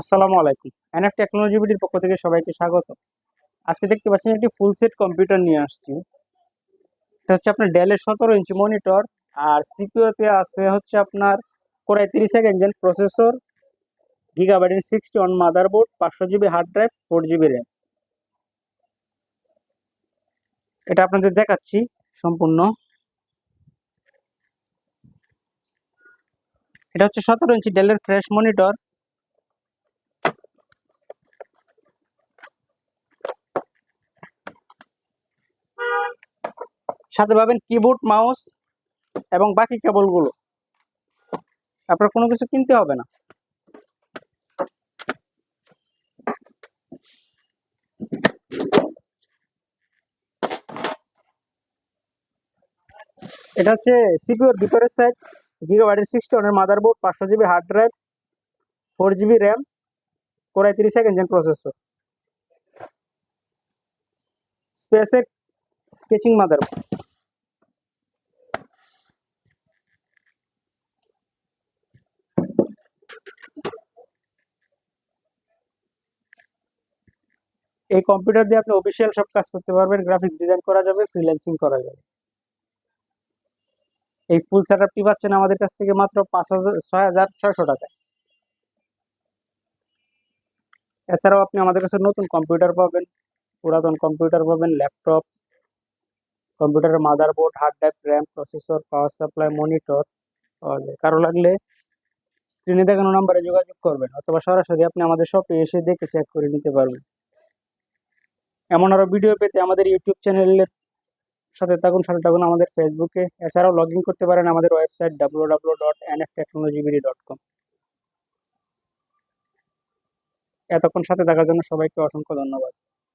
আসসালামু আলাইকুম। NF technology বিডির পক্ষ থেকে সবাইকে স্বাগত। আজকে দেখতে পাচ্ছেন একটি ফুল সেট কম্পিউটার নিয়ে আসছি। এটা হচ্ছে আপনার ডেলের সতেরো ইঞ্চি মনিটর আর সিপিওতে আছে হচ্ছে আপনার কোরাই তিরিশ সেকেন্ড জেন প্রসেসর গিগাবাইটের সিক্সটি ওয়ান মাদারবোর্ড পাঁচশো GB hard drive four GB RAM এটা আপনাদের দেখাচ্ছি সম্পূর্ণ। এটা হচ্ছে সতেরো ইঞ্চি ডেলের ফ্রেশ মনিটর সাথে পাবেন কিবোর্ড মাউস এবং বাকি কেবলগুলো আপনার কোনো কিছু কিনতে হবে না। এটা হচ্ছে সিপিওর ভিতরের সাইড জিরো গিগাবাইটের সিক্সটি ওয়ানের মাদারবোর্ড পাঁচশো GB hard drive four GB RAM core i তিরিশ সেকেন্ড জেন প্রসেসর স্পেসের কেচিং মাদারবোর্ড এই কম্পিউটার দিয়ে আপনি অফিসিয়াল সব কাজ করতে পারবেন গ্রাফিক ডিজাইন করা যাবে ফ্রিল্যান্সিং করা যাবে। এই ফুল সেটআপটি পাচ্ছেন আমাদের কাছ থেকে মাত্র পাঁচ হাজার, ছয় হাজার ছয়শো টাকায় এছাড়াও আপনি আমাদের কাছে নতুন কম্পিউটার পাবেন, পুরাতন কম্পিউটার পাবেন ল্যাপটপ কম্পিউটারের motherboard hard drive RAM processor power supply monitor কারও লাগলে স্ক্রিনে দেখানো নাম্বারে যোগাযোগ করবেন, অথবা সরাসরি আপনি আমাদের শপে এসে দেখে চেক করে নিতে পারবেন। এমন আরও ভিডিও পেতে আমাদের ইউটিউব চ্যানেলের সাথে থাকুন সাথে থাকুন আমাদের ফেসবুকে এছাড়াও লগ করতে পারেন আমাদের website W W dot N F technology dot com এতক্ষণ সাথে থাকার জন্য সবাইকে অসংখ্য ধন্যবাদ।